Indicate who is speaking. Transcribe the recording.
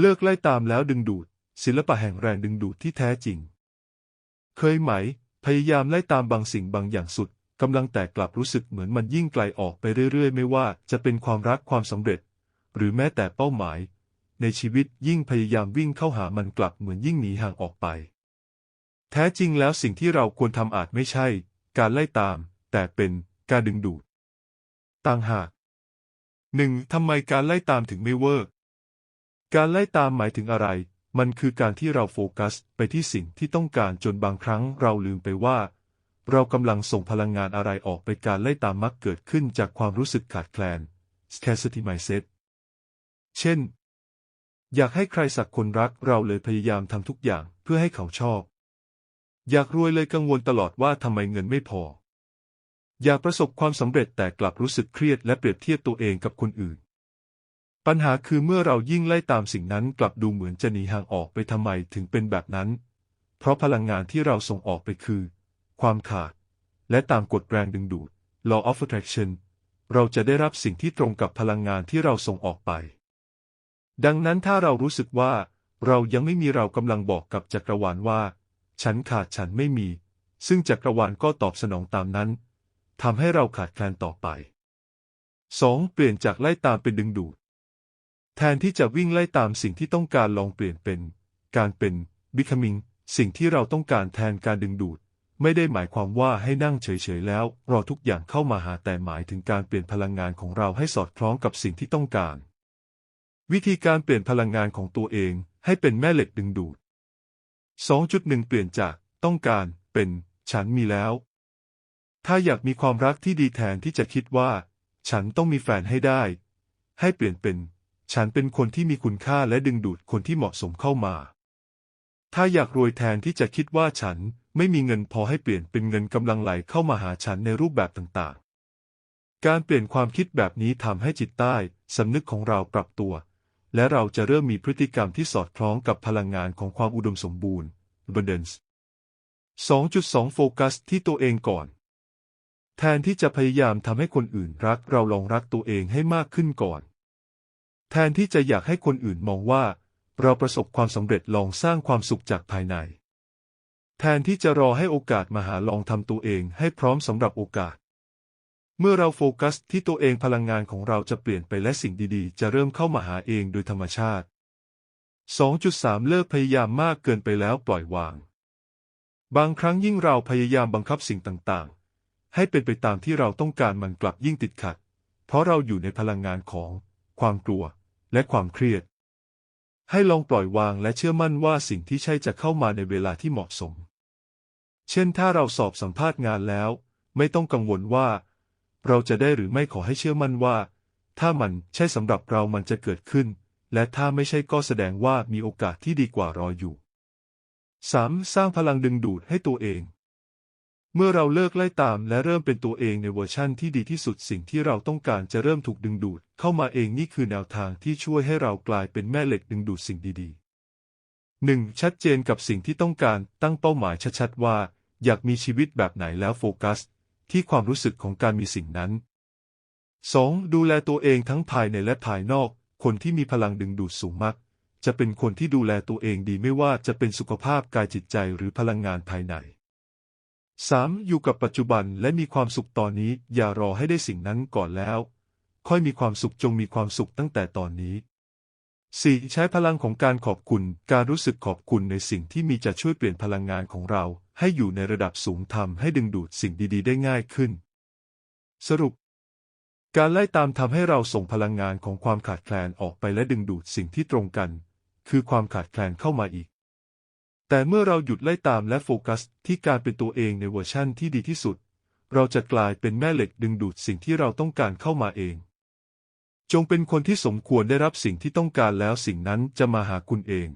Speaker 1: เลิกไล่ตามแล้วดึงดูด ศิลปะแห่งแรงดึงดูดที่แท้จริง เคยไหม พยายามไล่ตามบางสิ่งบางอย่างสุดกำลังแต่กลับรู้สึกเหมือนมันยิ่งไกลออกไปเรื่อยๆ ไม่ว่าจะเป็นความรักความสำเร็จ หรือแม้แต่เป้าหมาย ในชีวิตยิ่งพยายามวิ่งเข้าหามันกลับเหมือนยิ่งหนีห่างออกไป แท้จริงแล้วสิ่งที่เราควรทำอาจไม่ใช่ การไล่ตาม แต่เป็นการดึงดูด ต่างหากหนึ่งทำไมการไล่ตามถึงไม่เวิร์ก การไล่ตามหมายถึงอะไร มันคือการที่เราโฟกัสไปที่สิ่งที่ต้องการจนบางครั้งเราลืมไปว่า เรากำลังส่งพลังงานอะไรออกไปการไล่ตามมักเกิดขึ้นจากความรู้สึกขาดแคลน scarcity mindset เช่น อยากให้ใครสักคนรักเราเลยพยายามทำทุกอย่างเพื่อให้เขาชอบ อยากรวยเลยกังวลตลอดว่าทำไมเงินไม่พอ อยากประสบความสำเร็จแต่กลับรู้สึกเครียดและเปรียบเทียบตัวเองกับคนอื่น ปัญหาคือเมื่อเรายิ่งไล่ตามสิ่งนั้นกลับดูเหมือนจะหนีห่างออกไปทำไมถึงเป็นแบบนั้น เพราะพลังงานที่เราส่งออกไปคือ ความขาด และตามกฎแรงดึงดูด law of attraction เราจะได้รับสิ่งที่ตรงกับพลังงานที่เราส่งออกไป ดังนั้นถ้าเรารู้สึกว่า เรายังไม่มีเรากำลังบอกกับจักรวาลว่า ฉันขาดฉันไม่มี ซึ่งจักรวาลก็ตอบสนองตามนั้นทำให้เราขาดแคลนต่อไป 2. เปลี่ยนจากไล่ตามเป็นดึงดูด แทนที่จะวิ่งไล่ตามสิ่งที่ต้องการลองเปลี่ยนเป็น การเป็น becoming สิ่งที่เราต้องการแทนการดึงดูด ไม่ได้หมายความว่าให้นั่งเฉยๆแล้ว รอทุกอย่างเข้ามาหาแต่หมายถึงการเปลี่ยนพลังงานของเราให้สอดคล้องกับสิ่งที่ต้องการ วิธีการเปลี่ยนพลังงานของตัวเองให้เป็นแม่เหล็กดึงดูด 2.1 เปลี่ยนจากต้องการเป็น ฉันมีแล้ว ถ้าอยากมีความรักที่ดีแทนที่จะคิดว่า ฉันต้องมีแฟนให้ได้ ให้เปลี่ยนเป็น ฉันเป็นคนที่มีคุณค่าและดึงดูดคนที่เหมาะสมเข้ามา ถ้าอยากรวยแทนที่จะคิดว่าฉันไม่มีเงินพอให้เปลี่ยนเป็นเงินกำลังไหลเข้ามาหาฉันในรูปแบบต่างๆ การเปลี่ยนความคิดแบบนี้ทำให้จิตใต้สำนึกของเราปรับตัว และเราจะเริ่มมีพฤติกรรมที่สอดคล้องกับพลังงานของความอุดมสมบูรณ์ abundance 2.2 โฟกัสที่ตัวเองก่อน แทนที่จะพยายามทำให้คนอื่นรักเราลองรักตัวเองให้มากขึ้นก่อน แทนที่จะอยากให้คนอื่นมองว่า เราประสบความสำเร็จลองสร้างความสุขจากภายใน แทนที่จะรอให้โอกาสมาหาลองทำตัวเองให้พร้อมสำหรับโอกาส เมื่อเราโฟกัสที่ตัวเองพลังงานของเราจะเปลี่ยนไปและสิ่งดีๆ จะเริ่มเข้ามาหาเองโดยธรรมชาติ 2.3 เลิกพยายามมากเกินไปแล้วปล่อยวาง บางครั้งยิ่งเราพยายามบังคับสิ่งต่างๆ ให้เป็นไปตามที่เราต้องการมันกลับยิ่งติดขัด เพราะเราอยู่ในพลังงานของความกลัว และความเครียด ให้ลองปล่อยวางและเชื่อมั่นว่าสิ่งที่ใช่จะเข้ามาในเวลาที่เหมาะสม เช่นถ้าเราสอบสัมภาษณ์งานแล้ว ไม่ต้องกังวลว่า เราจะได้หรือไม่ขอให้เชื่อมั่นว่า ถ้ามันใช่สำหรับเรามันจะเกิดขึ้น และถ้าไม่ใช่ก็แสดงว่ามีโอกาสที่ดีกว่ารออยู่ 3. สร้างพลังดึงดูดให้ตัวเอง เมื่อเราเลิกไล่ตามและเริ่มเป็นตัวเองในเวอร์ชั่นที่ดีที่สุดสิ่งที่เราต้องการจะเริ่มถูกดึงดูด เข้ามาเองนี่คือแนวทางที่ช่วยให้เรากลายเป็นแม่เหล็กดึงดูดสิ่งดีๆ 1. ชัดเจนกับสิ่งที่ต้องการตั้งเป้าหมายชัดๆว่า อยากมีชีวิตแบบไหนแล้วโฟกัส ที่ความรู้สึกของการมีสิ่งนั้น 2. ดูแลตัวเองทั้งภายในและภายนอก คนที่มีพลังดึงดูดสูงมากจะเป็นคนที่ดูแลตัวเองดีไม่ว่าจะเป็นสุขภาพกายจิตใจหรือพลังงานภายใน 3. อยู่กับปัจจุบันและมีความสุขตอนนี้ อย่ารอให้ได้สิ่งนั้นก่อนแล้ว ค่อยมีความสุขจงมีความสุขตั้งแต่ตอนนี้ 4. ใช้พลังของการขอบคุณ การรู้สึกขอบคุณในสิ่งที่มีจะช่วยเปลี่ยนพลังงานของเรา ให้อยู่ในระดับสูงทำให้ดึงดูดสิ่งดีๆ ได้ง่ายขึ้น สรุป การไล่ตามทำให้เราส่งพลังงานของความขาดแคลนออกไปและดึงดูดสิ่งที่ตรงกัน คือความขาดแคลนเข้ามาอีก แต่เมื่อเราหยุดไล่ตามและโฟกัสที่การเป็นตัวเองในเวอร์ชั่นที่ดีที่สุด เราจะกลายเป็นแม่เหล็กดึงดูดสิ่งที่เราต้องการเข้ามาเอง จงเป็นคนที่สมควรได้รับสิ่งที่ต้องการแล้วสิ่งนั้นจะมาหาคุณเอง